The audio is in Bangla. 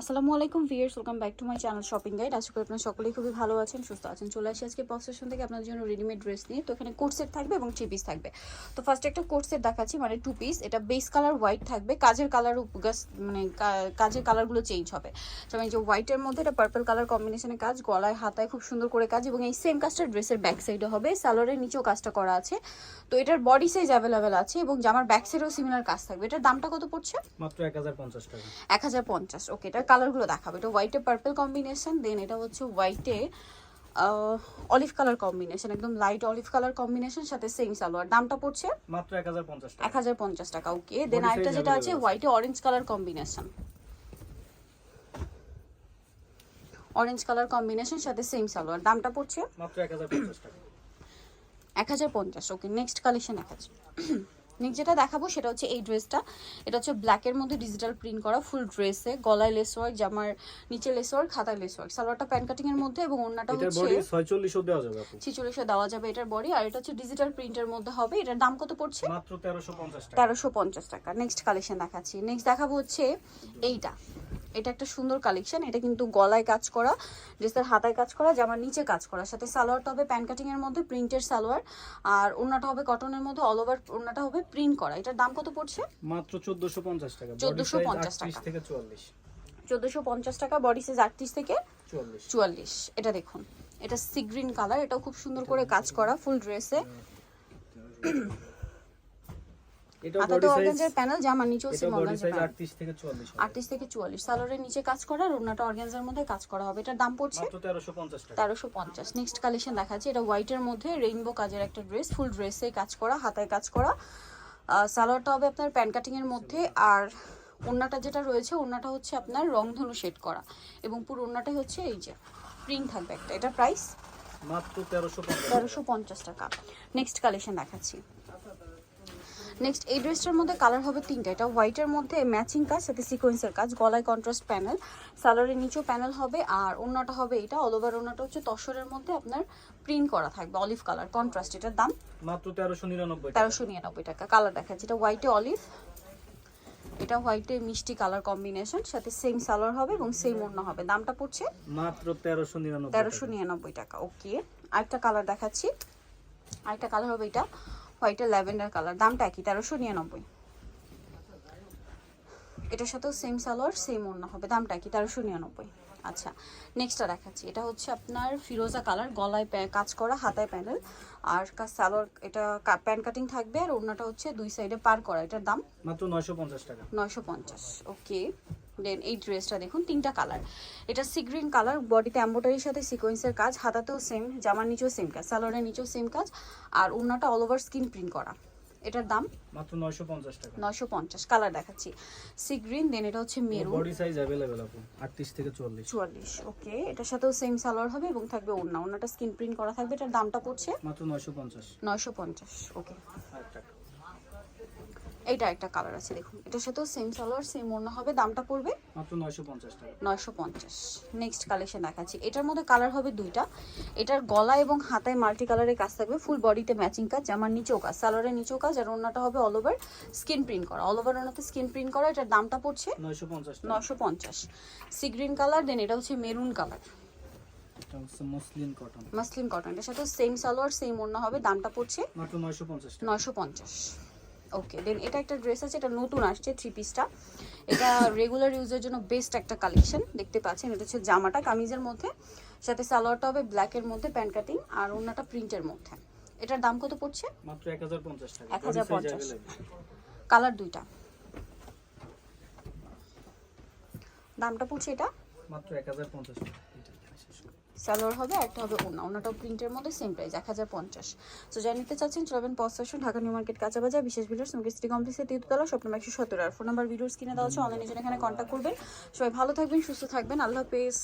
আসসালামু আলাইকুম viewers welcome back to my channel shopping guide. আশা করি আপনারা সকলেই খুবই ভালো আছেন সুস্থ আছেন। চলে আসি আজকে পপ সেশন থেকে আপনাদের জন্য রেডিমেড ড্রেস নিয়ে। তো এখানে কোট সেট থাকবে এবং থ্রি পিস থাকবে। তো ফার্স্ট একটা কোট সেট দেখাচ্ছি মানে টু পিস এটা বেস কালার হোয়াইট থাকবে। কাজের কালার মানে কাজের কালারগুলো চেঞ্জ হবে। যেমন এই যে হোয়াইটের মধ্যে এটা পার্পল কালার কম্বিনেশনে কাজ গলায় হাতায় খুব সুন্দর করে কাজ এবং এই সেম কাজটা ড্রেসের ব্যাক সাইডে হবে। সালোয়ারের নিচেও কাজটা করা আছে। তো এটার বডি সাইজ অ্যাভেলেবেল আছে এবং জামার ব্যাক সাইডেও সিমিলার কাজ থাকবে। এটার দামটা কত পড়ছে? মাত্র এক হাজার পঞ্চাশ টাকা। এক হাজার পঞ্চাশ। ওকে এটার কালারগুলো দেখাবো। এটা হোয়াইটে পার্পল কম্বিনেশন দেন এটা হচ্ছে হোয়াইটে অলিভ কালার কম্বিনেশন একদম লাইট অলিভ কালার কম্বিনেশন সাথে সেম সালোয়ার। দামটা পড়ছে? মাত্র এক হাজার পঞ্চাশ এক টাকা হাজার পঞ্চাশ টাকা ওকে দেন আরেকটা যেটা আছে। হোয়াইটে orange colour combination orange colour combination সাথে সেম সালোয়ার। দামটা পড়ছে? মাত্র এক হাজার পঞ্চাশ টাকা। এক হাজার পঞ্চাশ ওকে নেক্সট কালেকশন দেখাচ্ছি। নেক্সট যেটা দেখাবো সেটা হচ্ছে এই ড্রেসটা। এটা হচ্ছে ব্ল্যাকের মধ্যে ডিজিটাল প্রিন্ট করা ফুল ড্রেসে গলায় লেস ওয়ার্ক জামার নিচে লেস ওয়ার্ক খাতায় লেস ওয়ার্ক সালোয়ারটা প্যান কাটিং এর মধ্যে এবং অন্যটা এটার হচ্ছে বডি ছয়চল্লিশও দেওয়া যাবে দেওয়া যাবে এটার বডি আর এটা হচ্ছে ডিজিটাল প্রিন্টের মধ্যে হবে। এটার দাম কত পড়ছে? মাত্র তেরোশো পঞ্চাশ টাকা। তেরোশো পঞ্চাশ টাকা। নেক্সট কালেকশন দেখাচ্ছি। নেক্সট দেখাবো হচ্ছে এইটা। এটা একটা সুন্দর কালেকশন এটা কিন্তু গলায় কাজ করা ড্রেসের হাতায় কাজ করা জামার নিচে কাজ করা। সাথে সালোয়ারটা হবে প্যান কাটিং এর মধ্যে প্রিন্টের সালোয়ার। আর ওড়নাটা হবে কটনের মধ্যে অল ওভার ওড়নাটা হবে প্রিন্ট করা। এটার দাম কত পড়ছে? মাত্র চোদ্দশো পঞ্চাশ টাকা। 1450 আটত্রিশ টাকা। থেকে চুয়াল্লিশ। চোদ্দোশো পঞ্চাশ টাকা বডি সাইজ আটত্রিশ থেকে চুয়াল্লিশ। এটা দেখুন এটা সি গ্রিন কালার এটাও খুব সুন্দর করে কাজ করা ফুল ড্রেসে হাতাতে অর্গানজার প্যানেল জামার নিচেও সেম অর্গানজার প্যানেল আটত্রিশ থেকে সালোয়ারের নিচে কাজ করা আর ওড়নাটা অর্গানজার মধ্যে কাজ করা হবে। এটার দাম পড়ছে? মাত্র টাকা। নেক্সট কালেকশন দেখাচ্ছি। এটা হোয়াইটের মধ্যে রেইনবো কাজের একটা ড্রেস ফুল ড্রেসে কাজ করা হাতায় কাজ করা। সালোয়ারটা হবে আপনার প্যান কাটিং এর মধ্যে আর ওড়নাটা যেটা রয়েছে ওড়নাটা হচ্ছে আপনার রংধনু শেড করা। এবং পুরো ওড়নাটাই হচ্ছে এই যে প্রিন্ট থাকবে একটা। এটা প্রাইস মাত্র তেরোশো পঞ্চাশ টাকা। নেক্সট কালেকশন দেখাচ্ছি। নেক্সট এই ড্রেসটার মধ্যে কালার হবে তিনটা। এটা হোয়াইটের মধ্যে ম্যাচিং কাজ সাথে সিকোয়েন্সের কাজ গলায় কন্ট্রাস্ট প্যানেল সালোয়ারের নিচেও প্যানেল হবে আর ওড়নাটা হবে এটা অল ওভার ওড়নাটা হচ্ছে তসরের মধ্যে আপনার প্রিন্ট করা থাকবে অলিভ কালার কন্ট্রাস্ট এটার দাম মাত্র তেরোশো নিরানব্বই টাকা। তেরোশো নিরানব্বই টাকা। কালার দেখাচ্ছি এটা হোয়াইটে অলিভ এটা হোয়াইটে মিষ্টি কালার কম্বিনেশন সাথে সেম সালোয়ার হবে এবং সেম ওড়না হবে। দামটা পড়ছে মাত্র তেরোশো নিরানব্বই তেরোশো নিরানব্বই টাকা ওকে আরেকটা কালার দেখাচ্ছি আরেকটা কালার হবে এটা হোয়াইটের ল্যাভেন্ডার কালার দামটা একই তেরোশো নিরানব্বই। এটার সাথেও সেম সালোয়ার সেম ওড়না হবে দামটা একই তেরোশো নিরানব্বই। আচ্ছা নেক্সটটা দেখাচ্ছি। এটা হচ্ছে আপনার ফিরোজা কালার গলায় কাজ করা হাতায় প্যানেল। আর কাজ সালোয়ার এটা প্যান কাটিং থাকবে আর ওড়নাটা হচ্ছে দুই সাইডে পার করা এটার দাম মাত্র নয়শো পঞ্চাশ টাকা। নয়শো পঞ্চাশ ওকে দেন এই ড্রেসটা দেখুন তিনটা কালার। এটা সি গ্রিন কালার বডিতে এম্বোটারির সাথে সিকোয়েন্সের কাজ হাতাতেও সেম জামার নিচেও সেম কাজ সালোয়ারের নিচেও সেম কাজ আর ওড়নাটা অল ওভার স্কিন প্রিন্ট করা। এটার দাম? মাত্র নয়শো পঞ্চাশ টাকা। নয়শো পঞ্চাশ কালার দেখাচ্ছি। সি গ্রিন দেন এটা হচ্ছে মেরুন। বডি সাইজ অ্যাভেলেবেল আপু আটত্রিশ থেকে চুয়াল্লিশ। চুয়াল্লিশ ওকে। এটার সাথেও সেম সালোয়ার হবে এবং থাকবে ওড়না। ওড়নাটা স্কিন প্রিন্ট করা থাকবে এটার দামটা পড়ছে? মাত্র নয়শো পঞ্চাশ। নয়শো পঞ্চাশ ওকে। এইটা একটা কালার আছে দেখুন। এটার সাথেও সেম সালোয়ার সেম ওড়না হবে দামটা পড়বে মাত্র নয়শো পঞ্চাশ টাকা। নয়শো পঞ্চাশ। নেক্সট কালেকশন দেখাচ্ছি। এটার মধ্যে কালার হবে দুইটা। এটার গলা এবং হাতায় মাল্টি কালারের কাজ থাকবে ফুল বডিতে ম্যাচিং কাজ জামার নিচেও কাজ সালোয়ারের নিচেও কাজ আর ওড়নাটা হবে অল ওভার স্কিন প্রিন্ট করা। অল ওভার ওনাতে স্কিন প্রিন্ট করা এটার দামটা পড়ছে নয়শো পঞ্চাশ টাকা। নয়শো পঞ্চাশ। সি গ্রিন কালার দেন এটা হচ্ছে মেরুন কালার এটা কটন মাসলিন কটন এটার সাথে সেম সালোয়ার সেম ওড়না হবে দামটা পড়ছে মাত্র নয়শো পঞ্চাশ টাকা। নয়শো পঞ্চাশ। ওকে দেন এটা একটা ড্রেস আছে এটা নতুন আসছে থ্রি পিসটা এটা রেগুলার ইউজের জন্য বেস্ট একটা কালেকশন দেখতে পাচ্ছেন। এটা হচ্ছে জামাটা কামিজের মধ্যে সাথে সালোয়ারটা হবে ব্ল্যাকের মধ্যে প্যান্ট কাটিং আর ওড়নাটা প্রিন্টের মধ্যে। এটার দাম কত পড়ছে? মাত্র এক হাজার পঞ্চাশ টাকা। 1050 কালার দুইটা। দামটা পড়ছে এটা? মাত্র এক হাজার পঞ্চাশ টাকা। সালোয়ার হবে, একটা হবে ওনা ওনাটাও প্রিন্টের মধ্যে সেম প্রাইস এক হাজার পঞ্চাশ। সো যারা নিতে চাচ্ছেন চলবেন post station Dhaka new market কাঁচাবাজার বিশেষ ভিডিও সিটি কমপ্লেক্সের তিরতলা স্বপ্ন একশো সতেরো আর ফোন নাম্বার ভিডিওস কিনে দেওয়া হচ্ছে অনলাইনে জন্য এখানে কন্ট্যাক্ট করবেন। সবাই ভালো থাকবেন, সুস্থ থাকবেন, আল্লাহ হাফেজ।